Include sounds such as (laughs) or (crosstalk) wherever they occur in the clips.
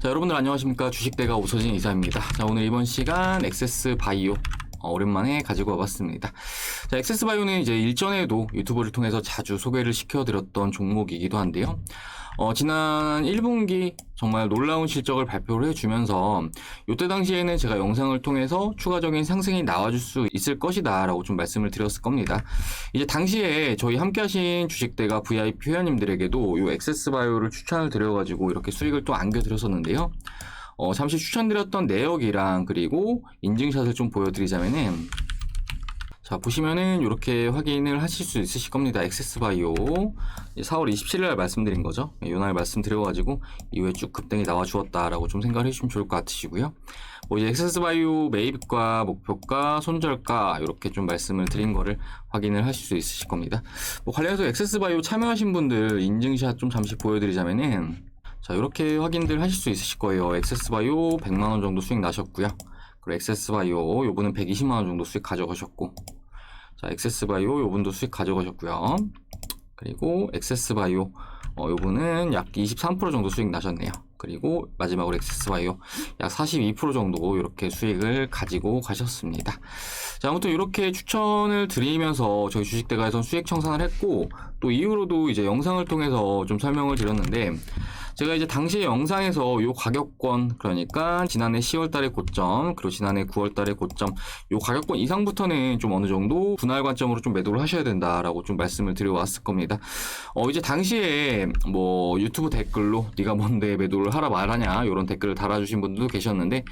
자, 여러분들 안녕하십니까. 주식대가 오서진 이사입니다. 자, 오늘 이번 시간 엑세스 바이오. 어, 오랜만에 가지고 와봤습니다. 자, 엑세스 바이오는 이제 일전에도 유튜브를 통해서 자주 소개를 시켜드렸던 종목이기도 한데요. 어, 지난 1분기 정말 놀라운 실적을 발표를 해주면서 이때 당시에는 제가 영상을 통해서 추가적인 상승이 나와줄 수 있을 것이다 라고 좀 말씀을 드렸을 겁니다. 이제 당시에 저희 함께 하신 주식대가 VIP 회원님들에게도 이 엑세스바이오를 추천을 드려가지고 이렇게 수익을 또 안겨드렸었는데요. 어, 잠시 추천드렸던 내역이랑 그리고 인증샷을 좀 보여드리자면은 자 보시면은 이렇게 확인을 하실 수 있으실 겁니다. 엑세스바이오 4월 27일 날 말씀드린 거죠. 예, 요날 말씀드려가지고 이후에 쭉 급등이 나와 주었다라고 좀 생각을 해주시면 좋을 것 같으시고요. 뭐 이제 엑세스바이오 매입가, 목표가, 손절가 이렇게 좀 말씀을 드린 거를 확인을 하실 수 있으실 겁니다. 뭐 관련해서 엑세스바이오 참여하신 분들 인증샷 좀 잠시 보여드리자면은 자 이렇게 확인들 하실 수 있으실 거예요. 엑세스바이오 100만원 정도 수익 나셨고요. 그리고 엑세스바이오 요분은 120만원 정도 수익 가져가셨고 자, 엑세스바이오 요분도 수익 가져가셨고요. 그리고 엑세스바이오 어, 요분은 약 23% 정도 수익 나셨네요. 그리고 마지막으로 엑세스바이오 약42% 정도 이렇게 수익을 가지고 가셨습니다. 자, 아무튼 이렇게 추천을 드리면서 저희 주식대가에선 수익 청산을 했고 또 이후로도 이제 영상을 통해서 좀 설명을 드렸는데 제가 이제 당시 영상에서 요 가격권 그러니까 지난해 10월 달의 고점 그리고 지난해 9월 달의 고점 요 가격권 이상부터는 좀 어느 정도 분할 관점으로 좀 매도를 하셔야 된다라고 좀 말씀을 드려왔을 겁니다. 어 이제 당시에 뭐 유튜브 댓글로 네가 뭔데 매도를 하라 말하냐 이런 댓글을 달아주신 분들도 계셨는데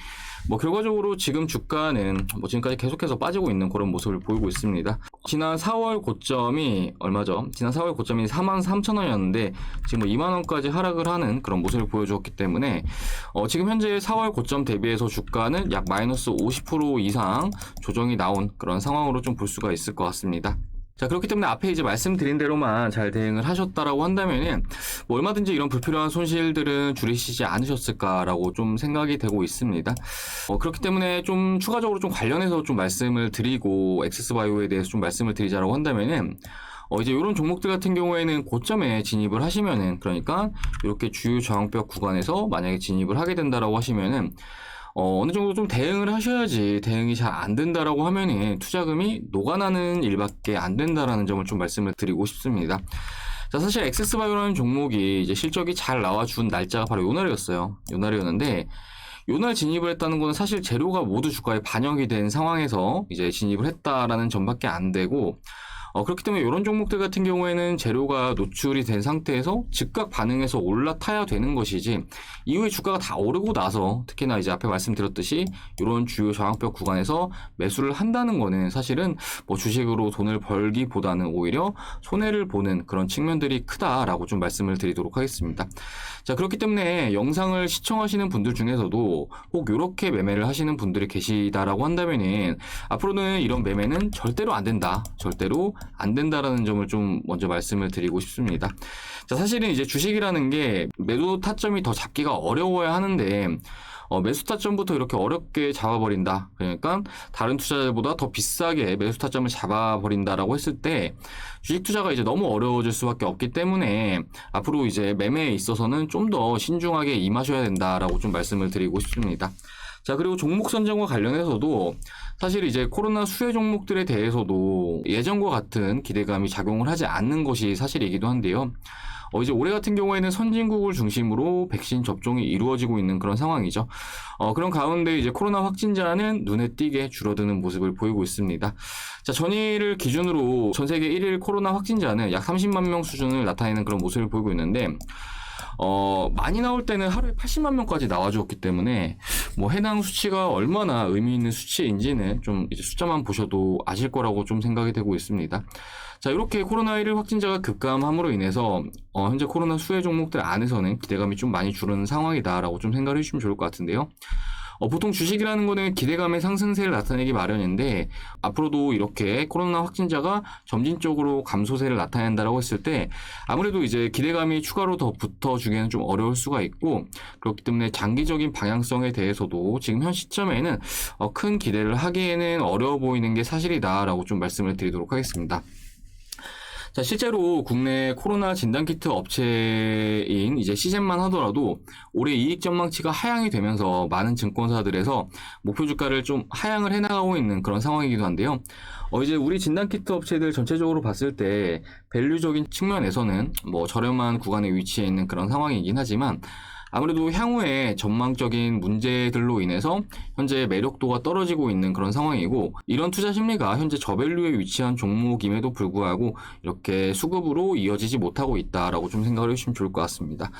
뭐 결과적으로 지금 주가는 뭐 지금까지 계속해서 빠지고 있는 그런 모습을 보이고 있습니다. 지난 4월 고점이 얼마죠? 지난 4월 고점이 4만 3천 원이었는데 지금 뭐 2만 원까지 하락을 하는 그런 모습을 보여주었기 때문에 어 지금 현재 4월 고점 대비해서 주가는 약 마이너스 50% 이상 조정이 나온 그런 상황으로 좀 볼 수가 있을 것 같습니다. 자 그렇기 때문에 앞에 이제 말씀드린 대로만 잘 대응을 하셨다라고 한다면은 뭐 얼마든지 이런 불필요한 손실들은 줄이시지 않으셨을까라고 좀 생각이 되고 있습니다. 어, 그렇기 때문에 좀 추가적으로 좀 관련해서 좀 말씀을 드리고 엑세스바이오에 대해서 좀 말씀을 드리자라고 한다면은 어, 이제 이런 종목들 같은 경우에는 고점에 진입을 하시면은 그러니까 이렇게 주요 저항벽 구간에서 만약에 진입을 하게 된다라고 하시면은 어, 어느 정도 좀 대응을 하셔야지 대응이 잘 안 된다라고 하면은 투자금이 녹아나는 일밖에 안 된다라는 점을 좀 말씀을 드리고 싶습니다. 자, 사실 엑세스바이오라는 종목이 이제 실적이 잘 나와준 날짜가 바로 요날이었어요. 요날이었는데 요날 진입을 했다는 거는 사실 재료가 모두 주가에 반영이 된 상황에서 이제 진입을 했다라는 점밖에 안 되고 어, 그렇기 때문에 이런 종목들 같은 경우에는 재료가 노출이 된 상태에서 즉각 반응해서 올라타야 되는 것이지 이후에 주가가 다 오르고 나서 특히나 이제 앞에 말씀드렸듯이 이런 주요 저항벽 구간에서 매수를 한다는 거는 사실은 뭐 주식으로 돈을 벌기보다는 오히려 손해를 보는 그런 측면들이 크다라고 좀 말씀을 드리도록 하겠습니다. 자 그렇기 때문에 영상을 시청하시는 분들 중에서도 혹 이렇게 매매를 하시는 분들이 계시다라고 한다면은 앞으로는 이런 매매는 절대로 안 된다. 절대로 안 된다라는 점을 좀 먼저 말씀을 드리고 싶습니다. 자, 사실은 이제 주식이라는 게 매도 타점이 더 잡기가 어려워야 하는데 어, 매수 타점부터 이렇게 어렵게 잡아버린다. 그러니까 다른 투자자보다 더 비싸게 매수 타점을 잡아버린다라고 했을 때 주식 투자가 이제 너무 어려워질 수밖에 없기 때문에 앞으로 이제 매매에 있어서는 좀 더 신중하게 임하셔야 된다라고 좀 말씀을 드리고 싶습니다. 자, 그리고 종목 선정과 관련해서도 사실 이제 코로나 수혜 종목들에 대해서도 예전과 같은 기대감이 작용을 하지 않는 것이 사실이기도 한데요. 어, 이제 올해 같은 경우에는 선진국을 중심으로 백신 접종이 이루어지고 있는 그런 상황이죠. 어, 그런 가운데 이제 코로나 확진자는 눈에 띄게 줄어드는 모습을 보이고 있습니다. 자, 전일을 기준으로 전 세계 1일 코로나 확진자는 약 30만 명 수준을 나타내는 그런 모습을 보이고 있는데, 어, 많이 나올 때는 하루에 80만 명까지 나와주었기 때문에 뭐 해당 수치가 얼마나 의미 있는 수치인지는 좀 이제 숫자만 보셔도 아실 거라고 좀 생각이 되고 있습니다. 자, 이렇게 코로나1 확진자가 급감함으로 인해서 어, 현재 코로나 수혜 종목들 안에서는 기대감이 좀 많이 줄는 상황이다라고 좀 생각을 해주시면 좋을 것 같은데요. 어, 보통 주식이라는 거는 기대감의 상승세를 나타내기 마련인데 앞으로도 이렇게 코로나 확진자가 점진적으로 감소세를 나타낸다라고 했을 때 아무래도 이제 기대감이 추가로 더 붙어주기에는 좀 어려울 수가 있고 그렇기 때문에 장기적인 방향성에 대해서도 지금 현 시점에는 어, 큰 기대를 하기에는 어려워 보이는 게 사실이다라고 좀 말씀을 드리도록 하겠습니다. 자, 실제로 국내 코로나 진단키트 업체인 이제 시젠만 하더라도 올해 이익 전망치가 하향이 되면서 많은 증권사들에서 목표 주가를 좀 하향을 해나가고 있는 그런 상황이기도 한데요. 어, 이제 우리 진단키트 업체들 전체적으로 봤을 때 밸류적인 측면에서는 뭐 저렴한 구간에 위치해 있는 그런 상황이긴 하지만 아무래도 향후에 전망적인 문제들로 인해서 현재 매력도가 떨어지고 있는 그런 상황이고 이런 투자 심리가 현재 저밸류에 위치한 종목임에도 불구하고 이렇게 수급으로 이어지지 못하고 있다라고 좀 생각을 해주시면 좋을 것 같습니다.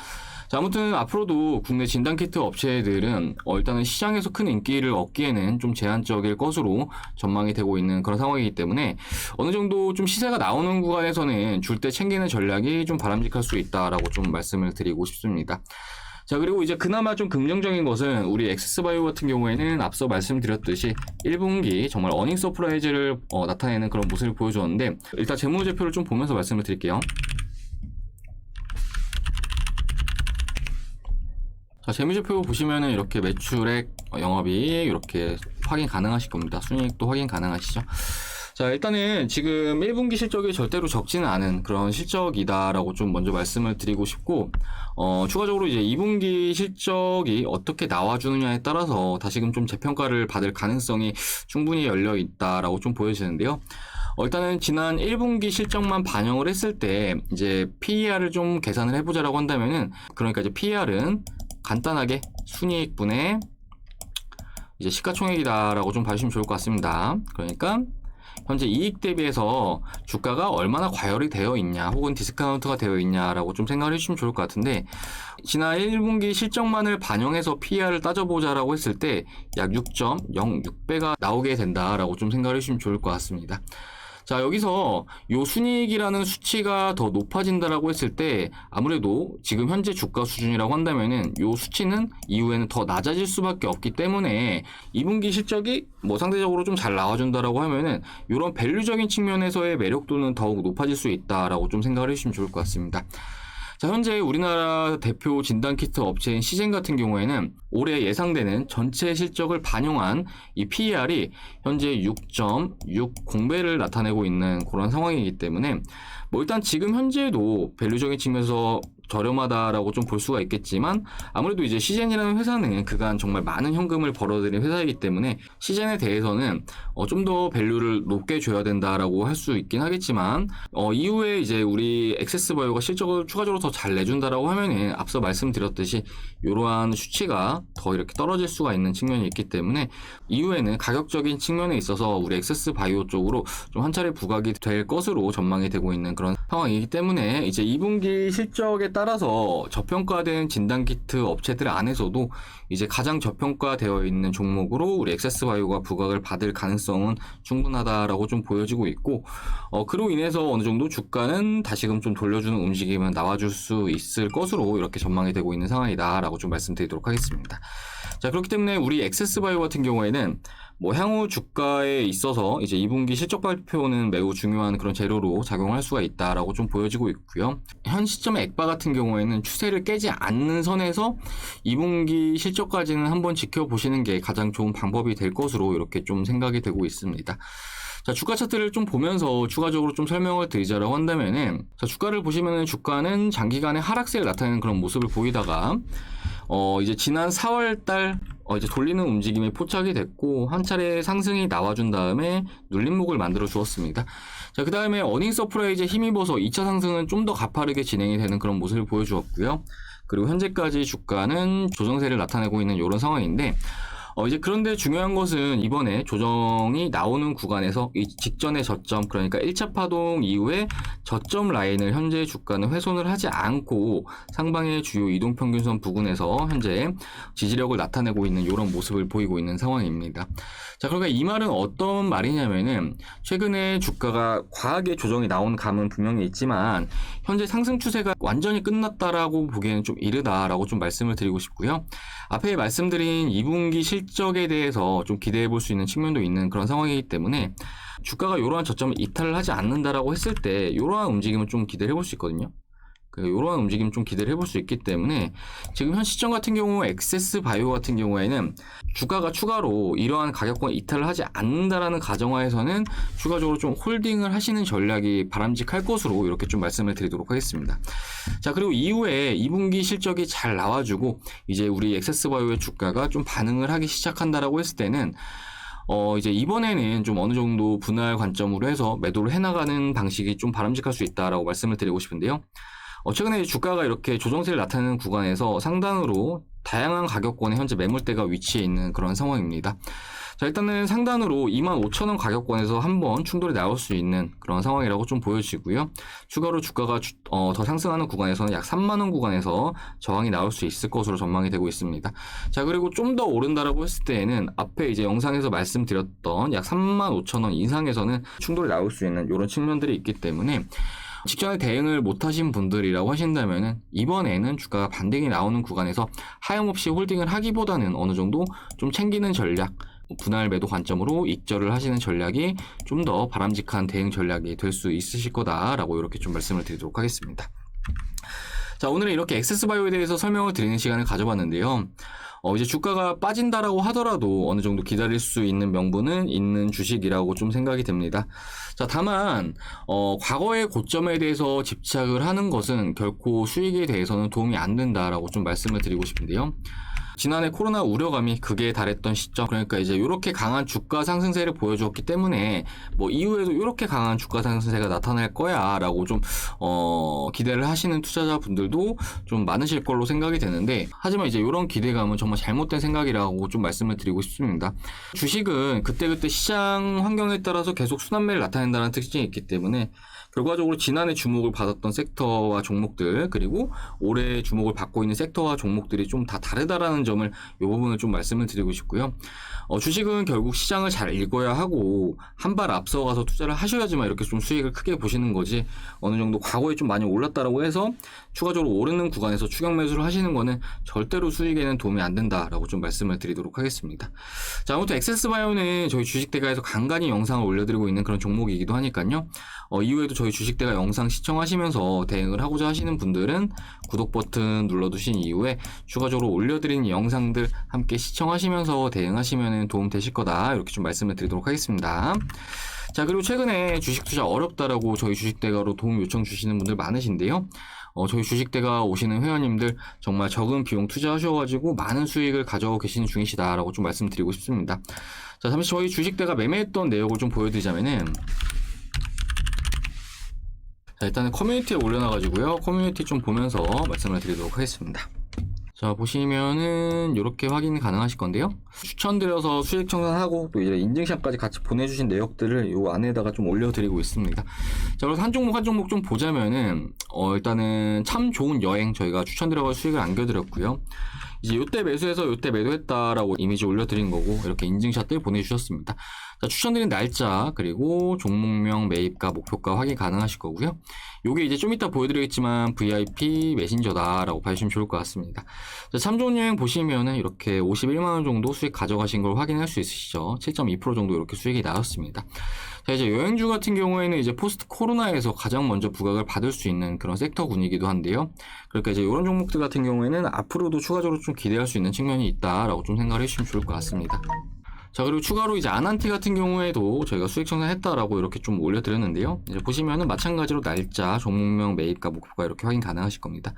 자, 아무튼 앞으로도 국내 진단키트 업체들은 어, 일단은 시장에서 큰 인기를 얻기에는 좀 제한적일 것으로 전망이 되고 있는 그런 상황이기 때문에 어느 정도 좀 시세가 나오는 구간에서는 줄 때 챙기는 전략이 좀 바람직할 수 있다라고 좀 말씀을 드리고 싶습니다. 자, 그리고 이제 그나마 좀 긍정적인 것은 우리 엑세스바이오 같은 경우에는 앞서 말씀드렸듯이 1분기 정말 어닝 서프라이즈를 어, 나타내는 그런 모습을 보여주었는데 일단 재무제표를 좀 보면서 말씀을 드릴게요. 자, 재무제표 보시면은 이렇게 매출액, 어, 영업이익 이렇게 확인 가능하실 겁니다. 순이익도 확인 가능하시죠. 자, 일단은 지금 1분기 실적이 절대로 적지는 않은 그런 실적이다라고 좀 먼저 말씀을 드리고 싶고, 어, 추가적으로 이제 2분기 실적이 어떻게 나와주느냐에 따라서 다시금 좀 재평가를 받을 가능성이 충분히 열려 있다라고 좀 보여지는데요. 어, 일단은 지난 1분기 실적만 반영을 했을 때 이제 PER을 좀 계산을 해보자라고 한다면은 그러니까 이제 PER은 간단하게 순이익분의 이제 시가총액이다라고 좀 봐주시면 좋을 것 같습니다. 그러니까 현재 이익 대비해서 주가가 얼마나 과열이 되어 있냐 혹은 디스카운트가 되어 있냐라고 좀 생각을 해주시면 좋을 것 같은데 지난 1분기 실적만을 반영해서 PER을 따져보자라고 했을 때 약 6.06배가 나오게 된다라고 좀 생각을 해주시면 좋을 것 같습니다. 자, 여기서 요 순이익이라는 수치가 더 높아진다라고 했을 때 아무래도 지금 현재 주가 수준이라고 한다면은 요 수치는 이후에는 더 낮아질 수밖에 없기 때문에 2분기 실적이 뭐 상대적으로 좀 잘 나와준다라고 하면은 요런 밸류적인 측면에서의 매력도는 더욱 높아질 수 있다라고 좀 생각을 해주시면 좋을 것 같습니다. 자, 현재 우리나라 대표 진단키트 업체인 시젠 같은 경우에는 올해 예상되는 전체 실적을 반영한 이 PER이 현재 6.60배를 나타내고 있는 그런 상황이기 때문에 뭐 일단 지금 현재도 밸류적인 측면에서 저렴하다라고 좀 볼 수가 있겠지만 아무래도 이제 시젠이라는 회사는 그간 정말 많은 현금을 벌어들인 회사이기 때문에 시젠에 대해서는 어, 좀 더 밸류를 높게 줘야 된다라고 할 수 있긴 하겠지만 어, 이후에 이제 우리 액세스 바이오가 실적을 추가적으로 더 잘 내준다라고 하면은 앞서 말씀드렸듯이 이러한 수치가 더 이렇게 떨어질 수가 있는 측면이 있기 때문에 이후에는 가격적인 측면에 있어서 우리 액세스 바이오 쪽으로 좀 한 차례 부각이 될 것으로 전망이 되고 있는 그런 상황이기 때문에 이제 2분기 실적에 따라서 저평가된 진단키트 업체들 안에서도 이제 가장 저평가되어 있는 종목으로 우리 액세스바이오가 부각을 받을 가능성은 충분하다라고 좀 보여지고 있고 어, 그로 인해서 어느 정도 주가는 다시금 좀 돌려주는 움직임은 나와줄 수 있을 것으로 이렇게 전망이 되고 있는 상황이다라고 좀 말씀드리도록 하겠습니다. 자 그렇기 때문에 우리 액세스바이오 같은 경우에는 뭐 향후 주가에 있어서 이제 2분기 실적 발표는 매우 중요한 그런 재료로 작용할 수가 있다라고 좀 보여지고 있고요. 현 시점의 액바 같은 경우에는 추세를 깨지 않는 선에서 2분기 실적 까지는 한번 지켜보시는 게 가장 좋은 방법이 될 것으로 이렇게 좀 생각이 되고 있습니다. 자, 주가 차트를 좀 보면서 추가적으로 좀 설명을 드리자라고 한다면은, 자, 주가를 보시면은 주가는 장기간의 하락세를 나타내는 그런 모습을 보이다가, 어, 이제 지난 4월 달, 어, 이제 돌리는 움직임이 포착이 됐고, 한 차례 상승이 나와준 다음에 눌림목을 만들어 주었습니다. 자, 그 다음에 어닝 서프라이즈에 힘입어서 2차 상승은 좀 더 가파르게 진행이 되는 그런 모습을 보여주었고요. 그리고 현재까지 주가는 조정세를 나타내고 있는 이런 상황인데, 어, 이제 그런데 중요한 것은 이번에 조정이 나오는 구간에서 이 직전의 저점, 그러니까 1차 파동 이후에 저점 라인을 현재 주가는 훼손을 하지 않고 상방의 주요 이동평균선 부근에서 현재 지지력을 나타내고 있는 이런 모습을 보이고 있는 상황입니다. 자, 그러니까 이 말은 어떤 말이냐면은 최근에 주가가 과하게 조정이 나온 감은 분명히 있지만 현재 상승 추세가 완전히 끝났다라고 보기에는 좀 이르다라고 좀 말씀을 드리고 싶고요. 앞에 말씀드린 2분기 실 적에 대해서 좀 기대해 볼 수 있는 측면도 있는 그런 상황이기 때문에 주가가 이러한 저점을 이탈을 하지 않는다라고 했을 때 이러한 움직임을 좀 기대해 볼 수 있거든요. 이러한 움직임 좀 기대를 해볼 수 있기 때문에 지금 현 시점 같은 경우 엑세스 바이오 같은 경우에는 주가가 추가로 이러한 가격권 이탈을 하지 않는다라는 가정하에서는 추가적으로 좀 홀딩을 하시는 전략이 바람직할 것으로 이렇게 좀 말씀을 드리도록 하겠습니다. 자 그리고 이후에 2분기 실적이 잘 나와주고 이제 우리 엑세스 바이오의 주가가 좀 반응을 하기 시작한다라고 했을 때는 어, 이제 이번에는 좀 어느 정도 분할 관점으로 해서 매도를 해나가는 방식이 좀 바람직할 수 있다라고 말씀을 드리고 싶은데요. 어, 최근에 주가가 이렇게 조정세를 나타내는 구간에서 상단으로 다양한 가격권에 현재 매물대가 위치해 있는 그런 상황입니다. 자, 일단은 상단으로 25,000원 가격권에서 한번 충돌이 나올 수 있는 그런 상황이라고 좀 보여지고요. 추가로 주가가 주- 어, 더 상승하는 구간에서는 약 3만원 구간에서 저항이 나올 수 있을 것으로 전망이 되고 있습니다. 자, 그리고 좀 더 오른다라고 했을 때에는 앞에 이제 영상에서 말씀드렸던 약 35,000원 이상에서는 충돌이 나올 수 있는 이런 측면들이 있기 때문에 직전에 대응을 못하신 분들이라고 하신다면은 이번에는 주가가 반등이 나오는 구간에서 하염없이 홀딩을 하기보다는 어느 정도 좀 챙기는 전략, 분할 매도 관점으로 익절을 하시는 전략이 좀 더 바람직한 대응 전략이 될 수 있으실 거다라고 이렇게 좀 말씀을 드리도록 하겠습니다. 자, 오늘은 이렇게 엑세스바이오에 대해서 설명을 드리는 시간을 가져봤는데요. 어, 이제 주가가 빠진다라고 하더라도 어느 정도 기다릴 수 있는 명분은 있는 주식이라고 좀 생각이 됩니다. 자, 다만, 어, 과거의 고점에 대해서 집착을 하는 것은 결코 수익에 대해서는 도움이 안 된다라고 좀 말씀을 드리고 싶은데요. 지난해 코로나 우려감이 극에 달했던 시점, 그러니까 이제 이렇게 강한 주가 상승세를 보여주었기 때문에 뭐 이후에도 이렇게 강한 주가 상승세가 나타날 거야라고 좀 어, 기대를 하시는 투자자분들도 좀 많으실 걸로 생각이 되는데 하지만 이제 이런 기대감은 정말 잘못된 생각이라고 좀 말씀을 드리고 싶습니다. 주식은 그때그때 시장 환경에 따라서 계속 순환매를 나타낸다는 특징이 있기 때문에 결과적으로 지난해 주목을 받았던 섹터와 종목들 그리고 올해 주목을 받고 있는 섹터와 종목들이 좀 다 다르다라는 점을 이 부분을 좀 말씀을 드리고 싶고요. 어, 주식은 결국 시장을 잘 읽어야 하고 한 발 앞서가서 투자를 하셔야지만 이렇게 좀 수익을 크게 보시는 거지 어느 정도 과거에 좀 많이 올랐다라고 해서 추가적으로 오르는 구간에서 추격 매수를 하시는 거는 절대로 수익에는 도움이 안 된다라고 좀 말씀을 드리도록 하겠습니다. 자 아무튼 엑세스바이오는 저희 주식대가에서 간간히 영상을 올려드리고 있는 그런 종목이기도 하니까요. 어, 이후에도 저희 주식대가 영상 시청하시면서 대응을 하고자 하시는 분들은 구독 버튼 눌러두신 이후에 추가적으로 올려드린 영상들 함께 시청하시면서 대응하시면 도움 되실 거다 이렇게 좀 말씀을 드리도록 하겠습니다. 자 그리고 최근에 주식 투자 어렵다라고 저희 주식대가로 도움 요청 주시는 분들 많으신데요. 어, 저희 주식대가 오시는 회원님들 정말 적은 비용 투자하셔가지고 많은 수익을 가져가고 계시는 중이시다라고 좀 말씀드리고 싶습니다. 자 잠시 저희 주식대가 매매했던 내역을 좀 보여드리자면은 자, 일단은 커뮤니티에 올려놔가지고요. 커뮤니티 좀 보면서 말씀을 드리도록 하겠습니다. 자, 보시면은 이렇게 확인이 가능하실 건데요. 추천드려서 수익 청산하고 또 이제 인증샷까지 같이 보내주신 내역들을 요 안에다가 좀 올려드리고 있습니다. 자, 그래서 한 종목 한 종목 좀 보자면은 어, 일단은 참 좋은 여행 저희가 추천드려서 수익을 안겨드렸고요. 이제 요때 매수해서 요때 매도했다라고 이미지 올려드린 거고 이렇게 인증샷들 보내주셨습니다. 자, 추천드린 날짜 그리고 종목명 매입가 목표가 확인 가능하실 거고요. 요게 이제 좀 이따 보여드리겠지만 VIP 메신저다라고 봐주시면 좋을 것 같습니다. 자, 참 좋은 여행 보시면은 이렇게 51만 원 정도 수익 가져가신 걸 확인할 수 있으시죠. 7.2% 정도 이렇게 수익이 나왔습니다. 자, 이제 여행주 같은 경우에는 이제 포스트 코로나에서 가장 먼저 부각을 받을 수 있는 그런 섹터군이기도 한데요. 그러니까 이제 이런 종목들 같은 경우에는 앞으로도 추가적으로 좀 기대할 수 있는 측면이 있다라고 좀 생각을 해주시면 좋을 것 같습니다. 자 그리고 추가로 이제 아난티 같은 경우에도 저희가 수익 청산했다라고 이렇게 좀 올려드렸는데요. 이제 보시면은 마찬가지로 날짜, 종목명, 매입가, 목표가 이렇게 확인 가능하실 겁니다.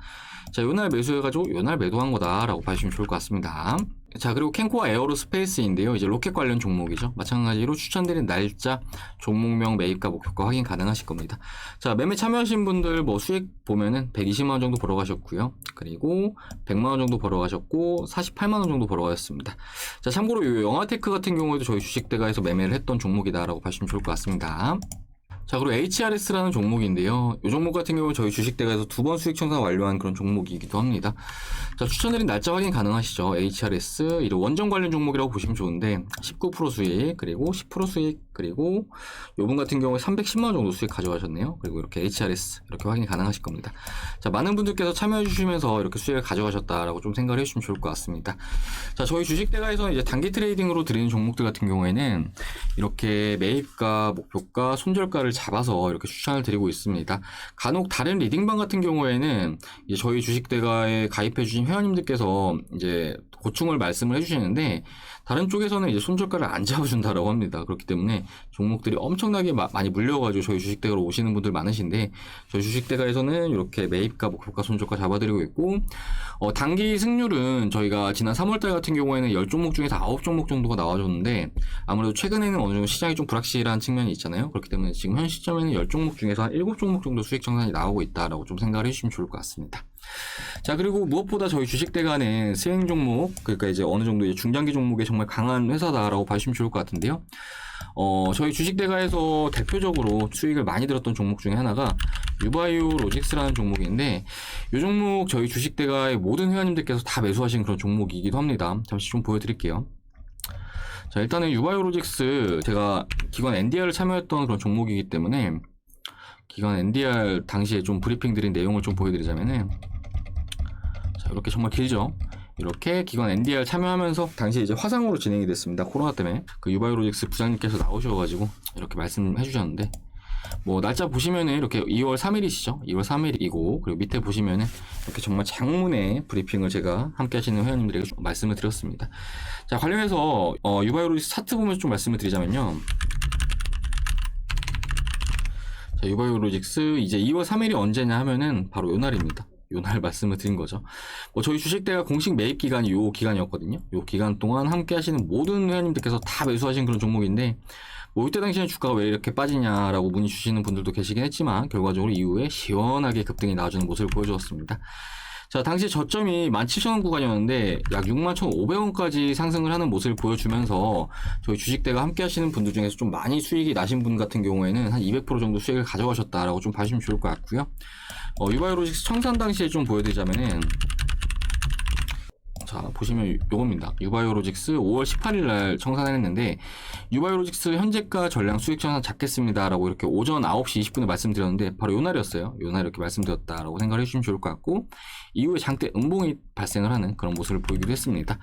자 요날 매수해가지고 요날 매도한 거다라고 봐주시면 좋을 것 같습니다. 자 그리고 캔코아 에어로스페이스인데요. 이제 로켓 관련 종목이죠. 마찬가지로 추천드린 날짜, 종목명, 매입가, 목표가 확인 가능하실 겁니다. 자 매매 참여하신 분들 뭐 수익 보면은 120만 원 정도 벌어 가셨고요. 그리고 100만 원 정도 벌어 가셨고 48만 원 정도 벌어 가셨습니다. 자 참고로 이 영화테크 같은 경우에도 저희 주식대가에서 매매를 했던 종목이다라고 봐주시면 좋을 것 같습니다. 자 그리고 HRS라는 종목인데요. 이 종목 같은 경우 저희 주식대가에서 두 번 수익 청산 완료한 그런 종목이기도 합니다. 자 추천드린 날짜 확인 가능하시죠. HRS 이 원전 관련 종목이라고 보시면 좋은데 19% 수익 그리고 10% 수익 그리고 요분 같은 경우에 310만 원 정도 수익 가져가셨네요. 그리고 이렇게 HRS 이렇게 확인이 가능하실 겁니다. 자, 많은 분들께서 참여해 주시면서 이렇게 수익을 가져가셨다라고 좀 생각을 해 주시면 좋을 것 같습니다. 자, 저희 주식 대가에서는 이제 단기 트레이딩으로 드리는 종목들 같은 경우에는 이렇게 매입가, 목표가, 손절가를 잡아서 이렇게 추천을 드리고 있습니다. 간혹 다른 리딩방 같은 경우에는 이제 저희 주식 대가에 가입해 주신 회원님들께서 이제 고충을 말씀을 해 주시는데 다른 쪽에서는 이제 손절가를 안 잡아준다라고 합니다. 그렇기 때문에 종목들이 엄청나게 마- 많이 물려가지고 저희 주식대가로 오시는 분들 많으신데 저희 주식대가에서는 이렇게 매입가, 목표가, 손절가 잡아드리고 있고 어, 단기 승률은 저희가 지난 3월달 같은 경우에는 10종목 중에서 9종목 정도가 나와줬는데 아무래도 최근에는 어느 정도 시장이 좀 불확실한 측면이 있잖아요. 그렇기 때문에 지금 현 시점에는 10종목 중에서 한 7종목 정도 수익 정산이 나오고 있다라고 좀 생각을 해주시면 좋을 것 같습니다. 자 그리고 무엇보다 저희 주식대가는 스윙 종목 그러니까 이제 어느 정도 이제 중장기 종목에 정말 강한 회사다라고 봐주시면 좋을 것 같은데요. 어 저희 주식대가에서 대표적으로 수익을 많이 들었던 종목 중에 하나가 유바이오 로직스라는 종목인데 이 종목 저희 주식대가의 모든 회원님들께서 다 매수하신 그런 종목이기도 합니다. 잠시 좀 보여드릴게요. 자 일단은 유바이오 로직스 제가 기관 NDR을 참여했던 그런 종목이기 때문에 기관 NDR 당시에 좀 브리핑 드린 내용을 좀 보여드리자면은 자, 이렇게 정말 길죠. 이렇게 기관 NDR 참여하면서 당시 이제 화상으로 진행이 됐습니다. 코로나 때문에 그 유바이로직스 부장님께서 나오셔가지고 이렇게 말씀해 주셨는데 뭐 날짜 보시면은 이렇게 2월 3일이시죠? 2월 3일이고 그리고 밑에 보시면은 이렇게 정말 장문의 브리핑을 제가 함께 하시는 회원님들에게 좀 말씀을 드렸습니다. 자 관련해서 어, 유바이로직스 차트 보면서 좀 말씀을 드리자면요. 자, 유바이오로직스 이제 2월 3일이 언제냐 하면은 바로 요 날입니다. 요 날 (laughs) 말씀을 드린 거죠. 뭐 저희 주식대가 공식 매입 기간이 요 기간이었거든요. 요 기간 동안 함께 하시는 모든 회원님들께서 다 매수하신 그런 종목인데 뭐 이때 당시에 주가가 왜 이렇게 빠지냐라고 문의 주시는 분들도 계시긴 했지만 결과적으로 이후에 시원하게 급등이 나와주는 모습을 보여주었습니다. 자, 당시 저점이 17,000원 구간이었는데 약 61,500원까지 상승을 하는 모습을 보여주면서 저희 주식대가 함께 하시는 분들 중에서 좀 많이 수익이 나신 분 같은 경우에는 한 200% 정도 수익을 가져가셨다라고 좀 봐주시면 좋을 것 같고요. 어, 유바이로직스 청산 당시에 좀 보여드리자면은 자 보시면 요겁니다. 유바이오로직스 5월 18일 날 청산을 했는데 유바이오로직스 현재가 전량 수익 청산 잡겠습니다라고 이렇게 오전 9시 20분에 말씀드렸는데 바로 요 날이었어요. 요 날 이렇게 말씀드렸다라고 생각을 해주시면 좋을 것 같고 이후에 장대 음봉이 발생을 하는 그런 모습을 보이기도 했습니다.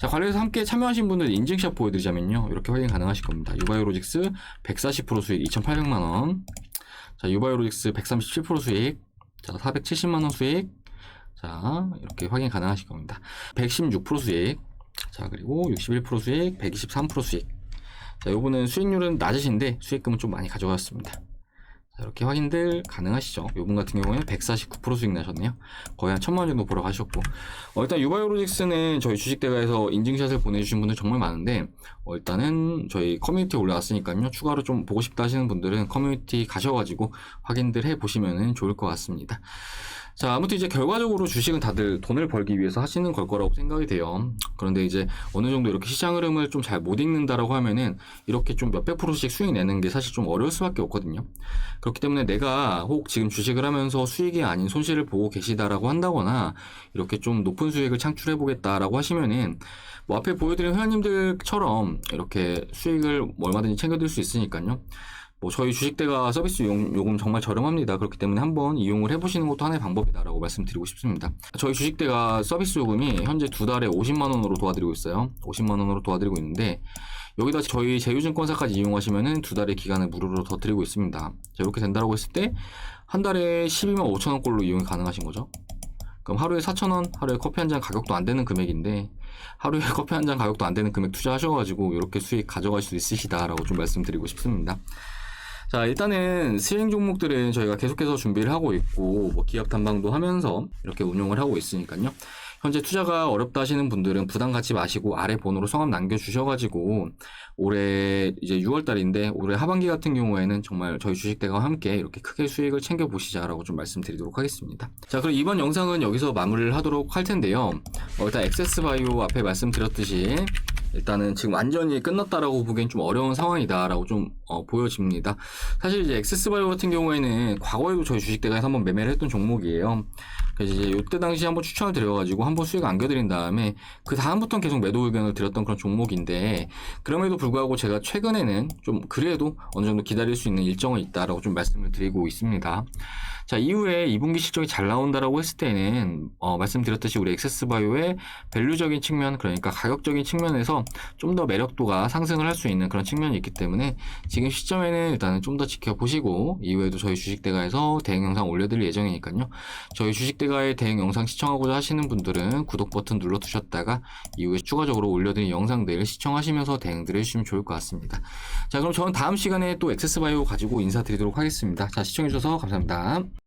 자 관련해서 함께 참여하신 분들 인증샷 보여드리자면요 이렇게 확인 가능하실 겁니다. 유바이오로직스 140% 수익 2,800만 원. 자 유바이오로직스 137% 수익. 자 470만 원 수익. 자, 이렇게 확인 가능하실 겁니다. 116% 수익. 자, 그리고 61% 수익, 123% 수익. 자, 요거는 수익률은 낮으신데 수익금은 좀 많이 가져갔습니다. 자, 이렇게 확인들 가능하시죠. 요분 같은 경우에는 149% 수익 나셨네요. 거의 한 천만 원 정도 보러 가셨고. 어, 일단 유바이오로직스는 저희 주식대가에서 인증샷을 보내주신 분들 정말 많은데, 어, 일단은 저희 커뮤니티에 올라왔으니까요. 추가로 좀 보고 싶다 하시는 분들은 커뮤니티 가셔가지고 확인들 해 보시면 좋을 것 같습니다. 자, 아무튼 이제 결과적으로 주식은 다들 돈을 벌기 위해서 하시는 걸 거라고 생각이 돼요. 그런데 이제 어느 정도 이렇게 시장 흐름을 좀 잘 못 읽는다라고 하면은 이렇게 좀 몇백 프로씩 수익 내는 게 사실 좀 어려울 수밖에 없거든요. 그렇기 때문에 내가 혹 지금 주식을 하면서 수익이 아닌 손실을 보고 계시다라고 한다거나 이렇게 좀 높은 수익을 창출해 보겠다라고 하시면은 뭐 앞에 보여드린 회원님들처럼 이렇게 수익을 뭐 얼마든지 챙겨들 수 있으니까요. 뭐 저희 주식대가 서비스 용, 요금 정말 저렴합니다. 그렇기 때문에 한번 이용을 해보시는 것도 하나의 방법이다라고 말씀드리고 싶습니다. 저희 주식대가 서비스 요금이 현재 두 달에 50만 원으로 도와드리고 있어요. 50만 원으로 도와드리고 있는데 여기다 저희 제휴증권사까지 이용하시면은 두 달의 기간을 무료로 더 드리고 있습니다. 자, 이렇게 된다라고 했을 때 한 달에 12만 5천 원꼴로 이용이 가능하신 거죠. 그럼 하루에 4천 원, 하루에 커피 한 잔 가격도 안 되는 금액인데 하루에 (laughs) 커피 한 잔 가격도 안 되는 금액 투자하셔가지고 이렇게 수익 가져갈 수 있으시다라고 좀 말씀드리고 싶습니다. 자, 일단은 수행 종목들은 저희가 계속해서 준비를 하고 있고, 뭐 기업 탐방도 하면서 이렇게 운용을 하고 있으니까요. 현재 투자가 어렵다 하시는 분들은 부담 갖지 마시고 아래 번호로 성함 남겨주셔가지고 올해 이제 6월달인데 올해 하반기 같은 경우에는 정말 저희 주식대가와 함께 이렇게 크게 수익을 챙겨보시자라고 좀 말씀드리도록 하겠습니다. 자 그럼 이번 영상은 여기서 마무리를 하도록 할 텐데요. 어, 일단 액세스바이오 앞에 말씀드렸듯이 일단은 지금 완전히 끝났다라고 보기엔 좀 어려운 상황이다라고 좀 어, 보여집니다. 사실 이제 액세스바이오 같은 경우에는 과거에도 저희 주식대가에서 한번 매매를 했던 종목이에요. 그래서 이제 이때 당시 한번 추천을 드려가지고 한번 수익 안겨드린 다음에 그 다음부터는 계속 매도 의견을 드렸던 그런 종목인데 그럼에도 불구하고 제가 최근에는 좀 그래도 어느 정도 기다릴 수 있는 일정은 있다라고 좀 말씀을 드리고 있습니다. 자 이후에 2분기 실적이 잘 나온다라고 했을 때는 어, 말씀드렸듯이 우리 엑세스바이오의 밸류적인 측면 그러니까 가격적인 측면에서 좀 더 매력도가 상승을 할 수 있는 그런 측면이 있기 때문에 지금 시점에는 일단은 좀 더 지켜보시고 이후에도 저희 주식대가에서 대응 영상 올려드릴 예정이니까요. 저희 주식대 가의 대응 영상 시청하고자 하시는 분들은 구독 버튼 눌러두셨다가 이후에 추가적으로 올려드린 영상들 시청하시면서 대응들 해주시면 좋을 것 같습니다. 자 그럼 저는 다음 시간에 또 엑세스바이오 가지고 인사드리도록 하겠습니다. 자 시청해주셔서 감사합니다.